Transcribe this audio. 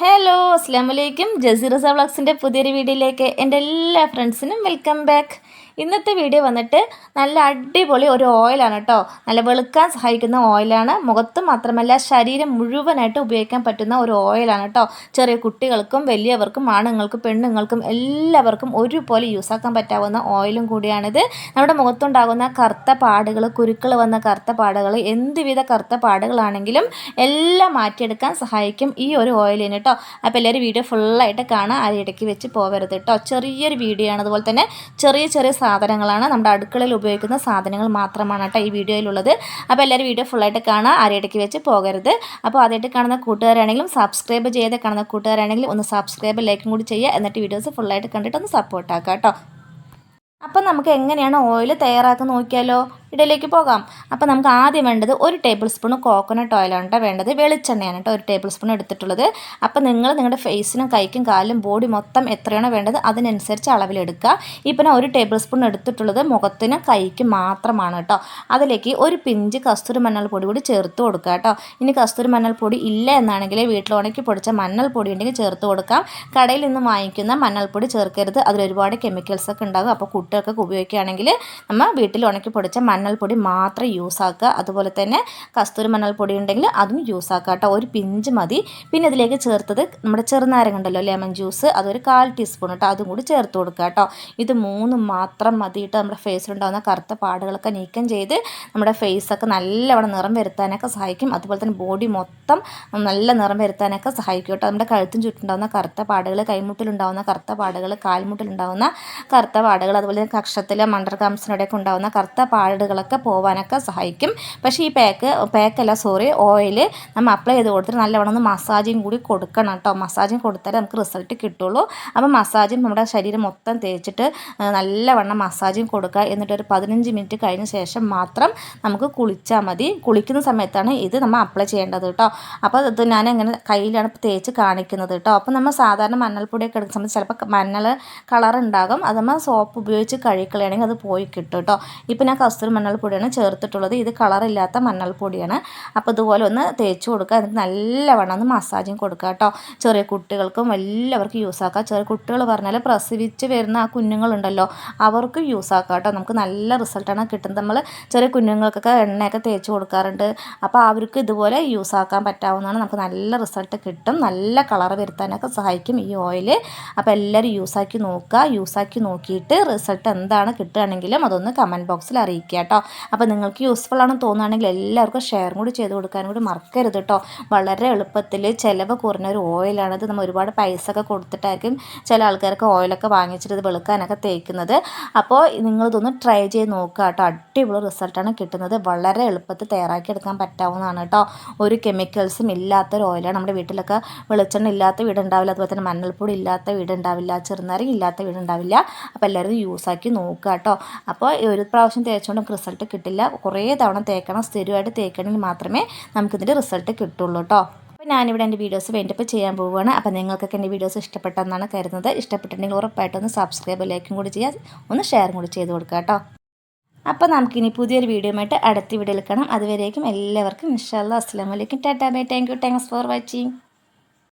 Hello അസ്സാം വലൈക്കും ജസീറസ വ്ളോഗ്സിന്റെ പുതിയൊരു വീഡിയോയിലേക്ക് എന്റെ എല്ലാ ഫ്രണ്ട്സിനും വെൽക്കം ബാക്ക് ഇന്നത്തെ വീഡിയോ വന്നിട്ട് നല്ല അടിപൊളി ഒരു ഓയിലാണ് കേട്ടോ നല്ല വെളുക്കാൻ സഹായിക്കുന്ന ഓയിലാണ് മുഖത്ത് മാത്രമല്ല ശരീരം മുഴുവനായിട്ട് ഉപയോഗിക്കാൻ പറ്റുന്ന ഒരു ഓയിലാണ് കേട്ടോ ചെറിയ കുട്ടികൾക്കും വലിയവർക്കും ആണുങ്ങൾക്കും പെണ്ണുങ്ങൾക്കും എല്ലാവർക്കും ഒരുപോലെ യൂസ് ആക്കാൻ പറ്റാവുന്ന ഓയിലും കൂടിയാണിത്. നമ്മുടെ മുഖത്തുണ്ടാകുന്ന കറുത്ത പാടുകൾ കുരുക്കൾ വന്ന കറുത്ത പാടുകൾ എന്തുവിധ കറുത്ത പാടുകളാണെങ്കിലും എല്ലാം മാറ്റിയെടുക്കാൻ സഹായിക്കും ഈ ഒരു ഓയിലിന് കേട്ടോ അപ്പോൾ എല്ലാവരും വീഡിയോ ഫുള്ളായിട്ട് കാണാൻ ആ ഇടയ്ക്ക് വെച്ച് പോകരുത് കേട്ടോ ചെറിയൊരു വീഡിയോ ആണ്. അതുപോലെ തന്നെ ചെറിയ ചെറിയ സാധനങ്ങളാണ്. നമ്മുടെ അടുക്കളയിൽ ഉപയോഗിക്കുന്ന സാധനങ്ങൾ മാത്രമാണ് കേട്ടോ ഈ വീഡിയോയിലുള്ളത്. അപ്പോൾ എല്ലാവരും വീഡിയോ ഫുള്ളായിട്ട് കാണുക. ആരെയിടയ്ക്ക് വെച്ച് പോകരുത്. അപ്പോൾ ആദ്യമായിട്ട് കാണുന്ന കൂട്ടുകാരാണെങ്കിലും സബ്സ്ക്രൈബ് ചെയ്ത് കാണുന്ന കൂട്ടുകാരാണെങ്കിലും ഒന്ന് സബ്സ്ക്രൈബ് ലൈക്കും കൂടി ചെയ്യുക. എന്നിട്ട് വീഡിയോസ് ഫുള്ളായിട്ട് കണ്ടിട്ട് ഒന്ന് സപ്പോർട്ട് ആക്കാം കേട്ടോ. അപ്പം നമുക്ക് എങ്ങനെയാണ് ഓയിൽ തയ്യാറാക്കുന്നത് നോക്കിയാലോ? ഇടയിലേക്ക് പോകാം. അപ്പോൾ നമുക്ക് ആദ്യം വേണ്ടത് ഒരു ടേബിൾ സ്പൂൺ കോക്കനട്ട് ഓയിലാണ് കേട്ടോ വേണ്ടത്. വെളിച്ചെണ്ണയാണ് കേട്ടോ ഒരു ടേബിൾ സ്പൂൺ എടുത്തിട്ടുള്ളത്. അപ്പോൾ നിങ്ങൾ നിങ്ങളുടെ ഫേസിനും കൈക്കും കാലും ബോഡി മൊത്തം എത്രയാണോ വേണ്ടത് അതിനനുസരിച്ച് അളവിലെടുക്കുക. ഇപ്പം ഞാൻ ഒരു ടേബിൾ സ്പൂൺ എടുത്തിട്ടുള്ളത് മുഖത്തിന് കൈക്ക് മാത്രമാണ് കേട്ടോ അതിലേക്ക് ഒരു പിഞ്ച് കസ്തൂരി മഞ്ഞൾപ്പൊടി കൂടി ചേർത്ത് കൊടുക്കുക കേട്ടോ ഇനി കസ്തൂരി മഞ്ഞൾപ്പൊടി ഇല്ല എന്നാണെങ്കിൽ വീട്ടിൽ ഉണക്കി പൊടിച്ച മഞ്ഞൾപ്പൊടി ഉണ്ടെങ്കിൽ ചേർത്ത് കൊടുക്കാം. കടയിൽ നിന്ന് വാങ്ങിക്കുന്ന മഞ്ഞൾപ്പൊടി ചേർക്കരുത്. അതിൽ ഒരുപാട് കെമിക്കൽസ് ഒക്കെ ഉണ്ടാകും. അപ്പോൾ കുട്ടികൾക്കൊക്കെ ഉപയോഗിക്കുകയാണെങ്കിൽ നമ്മൾ വീട്ടിൽ ഉണക്കി പൊടിച്ച മഞ്ഞൾപ്പൊടി മാത്രം യൂസ് ആക്കുക അതുപോലെ തന്നെ കസ്തൂരി മഞ്ഞൾപ്പൊടി ഉണ്ടെങ്കിൽ അതും യൂസ് ആക്കുക കേട്ടോ. ഒരു പിഞ്ച് മതി. പിന്നെ ഇതിലേക്ക് ചേർത്തത് നമ്മുടെ ചെറുനാരങ്ങ ഉണ്ടല്ലോ ലെമൺ ജ്യൂസ്. അതൊരു കാൽ ടീസ്പൂൺ കേട്ടോ. അതും കൂടി ചേർത്ത് കൊടുക്കുക കേട്ടോ. ഇത് മൂന്നും മാത്രം മതിയിട്ട് നമ്മുടെ ഫേസിലുണ്ടാകുന്ന കറുത്ത പാടുകളൊക്കെ നീക്കം ചെയ്ത് നമ്മുടെ ഫേസൊക്കെ നല്ലവണ്ണം നിറം വരുത്താനൊക്കെ സഹായിക്കും. അതുപോലെ തന്നെ ബോഡി മൊത്തം നല്ല നിറം വരുത്താനൊക്കെ സഹായിക്കും കേട്ടോ. നമ്മുടെ കഴുത്തും ചുറ്റുണ്ടാകുന്ന കറുത്ത പാടുകൾ കൈമുട്ടിലുണ്ടാകുന്ന കറുത്ത പാടുകൾ കാൽമുട്ടിലുണ്ടാകുന്ന കറുത്ത പാടുകൾ അതുപോലെ കക്ഷത്തിൽ മണ്ടർ കാംസിനിടയൊക്കെ ഉണ്ടാകുന്ന കറുത്ത പാടുകളൊക്കെ പോകാനൊക്കെ സഹായിക്കും. പക്ഷേ ഈ പാക്ക് പാക്കല്ല സോറി ഓയിൽ നമ്മൾ അപ്ലൈ ചെയ്ത് കൊടുത്തിട്ട് നല്ലവണ്ണം ഒന്ന് മസാജും കൂടി കൊടുക്കണം കേട്ടോ. മസാജും കൊടുത്താലേ നമുക്ക് റിസൾട്ട് കിട്ടുള്ളൂ. അപ്പോൾ മസാജും നമ്മുടെ ശരീരം മൊത്തം തേച്ചിട്ട് നല്ലവണ്ണം മസാജും കൊടുക്കുക. എന്നിട്ട് ഒരു പതിനഞ്ച് മിനിറ്റ് കഴിഞ്ഞ ശേഷം മാത്രം നമുക്ക് കുളിച്ചാൽ മതി. കുളിക്കുന്ന സമയത്താണ് ഇത് നമ്മൾ അപ്ലൈ ചെയ്യേണ്ടത് കേട്ടോ. അപ്പോൾ ഇത് ഞാൻ എങ്ങനെ കയ്യിലാണ് തേച്ച് കാണിക്കുന്നത് കേട്ടോ. അപ്പോൾ നമ്മൾ സാധാരണ മഞ്ഞൾപ്പൊടിയൊക്കെ എടുക്കുന്ന സമയത്ത് ചിലപ്പോൾ മഞ്ഞൾ കളർ ഉണ്ടാകും. അത് നമ്മൾ സോപ്പ് ഉപയോഗിച്ച് കഴുകിക്കളയാണെങ്കിൽ അത് പോയി കിട്ടും കേട്ടോ. ഇപ്പോൾ ഞാൻ കസ്തൂരി മഞ്ഞൾപ്പൊടിയാണ് ചേർത്തിട്ടുള്ളത്. ഇത് കളറില്ലാത്ത മഞ്ഞൾപ്പൊടിയാണ്. അപ്പോൾ ഇതുപോലെ ഒന്ന് തേച്ച് കൊടുക്കുക. എന്നിട്ട് നല്ലവണ്ണം ഒന്ന് മസാജിങ് കൊടുക്കുക കേട്ടോ. ചെറിയ കുട്ടികൾക്കും എല്ലാവർക്കും യൂസ് ആക്കാം. ചെറിയ കുട്ടികൾ പറഞ്ഞാൽ പ്രസവിച്ച് വരുന്ന ആ കുഞ്ഞുങ്ങളുണ്ടല്ലോ അവർക്കും യൂസ് ആക്കാം കേട്ടോ. നമുക്ക് നല്ല റിസൾട്ടാണ് കിട്ടുന്നത്. നമ്മൾ ചെറിയ കുഞ്ഞുങ്ങൾക്കൊക്കെ എണ്ണയൊക്കെ തേച്ച് കൊടുക്കാറുണ്ട്. അപ്പോൾ അവർക്ക് ഇതുപോലെ യൂസ് ആക്കാൻ പറ്റാവുന്നതാണ്. നമുക്ക് നല്ല റിസൾട്ട് കിട്ടും. നല്ല കളർ വരുത്താനൊക്കെ സഹായിക്കും ഈ ഓയിൽ അപ്പോൾ എല്ലാവരും യൂസാക്കി നോക്കുക. യൂസാക്കി നോക്കിയിട്ട് റിസൾട്ട് എന്താണ് കിട്ടുകയാണെങ്കിലും അതൊന്ന് കമന്റ് ബോക്സിൽ അറിയിക്കുക കേട്ടോ. അപ്പോൾ നിങ്ങൾക്ക് യൂസ്ഫുൾ ആണെന്ന് തോന്നുകയാണെങ്കിൽ എല്ലാവർക്കും ഷെയറും കൂടി ചെയ്ത് കൊടുക്കാനും കൂടി മറക്കരുത് കേട്ടോ. വളരെ എളുപ്പത്തിൽ ചിലവ് കുറഞ്ഞ ഒരു ഓയിലാണിത് നമ്മൾ ഒരുപാട് പൈസ ഒക്കെ കൊടുത്തിട്ടായിരിക്കും ചില ആൾക്കാർക്ക് ഓയിലൊക്കെ വാങ്ങിച്ചിട്ട് ഇത് വെളുക്കാനൊക്കെ തേക്കുന്നത്. അപ്പോൾ നിങ്ങളിതൊന്ന് ട്രൈ ചെയ്ത് നോക്കുക കേട്ടോ. അടിപൊളി റിസൾട്ടാണ് കിട്ടുന്നത്. വളരെ എളുപ്പത്തിൽ തയ്യാറാക്കിയെടുക്കാൻ പറ്റാവുന്നതാണ് കേട്ടോ. ഒരു കെമിക്കൽസും ഇല്ലാത്തൊരു ഓയിലാണ് നമ്മുടെ വീട്ടിലൊക്കെ വെളിച്ചെണ്ണ ഇല്ലാത്ത വീടുണ്ടാവില്ല അതുപോലെ തന്നെ മഞ്ഞൾപ്പൊടി ഇല്ലാത്ത വീടുണ്ടാവില്ല ചെറുനാരങ്ങ ഇല്ലാത്ത വീടുണ്ടാവില്ല അപ്പോൾ എല്ലാവരും യൂസാക്കി നോക്കുക കേട്ടോ. അപ്പോൾ ഒരു പ്രാവശ്യം തേച്ചുകൊണ്ട് റിസൾട്ട് കിട്ടില്ല. കുറേ തവണ തേക്കണം സ്ഥിരമായിട്ട് തേക്കണമെങ്കിൽ മാത്രമേ നമുക്കിതിന്റെ റിസൾട്ട് കിട്ടുള്ളൂ കേട്ടോ അപ്പോൾ ഞാനിവിടെ എന്റെ വീഡിയോസ് വേണ്ടപ്പോൾ ചെയ്യാൻ പോവുകയാണ്. അപ്പോൾ നിങ്ങൾക്കൊക്കെ എന്റെ വീഡിയോസ് ഇഷ്ടപ്പെട്ടെന്നാണ് കരുതുന്നത്. ഇഷ്ടപ്പെട്ടിട്ടുണ്ടെങ്കിൽ ഉറപ്പായിട്ടൊന്ന് സബ്സ്ക്രൈബ് ലൈക്കും കൂടി ചെയ്യുക. ഒന്ന് ഷെയറും കൂടി ചെയ്ത് കൊടുക്കുക കേട്ടോ അപ്പോൾ നമുക്കിനി പുതിയൊരു വീഡിയോയുമായിട്ട് അടുത്ത വീഡിയോയിൽ കാണാം. അതുവരേക്കും എല്ലാവർക്കും ഇൻഷാല്ലാ അസ്സാം വലൈക്കും tata bye. Thank you thanks for watching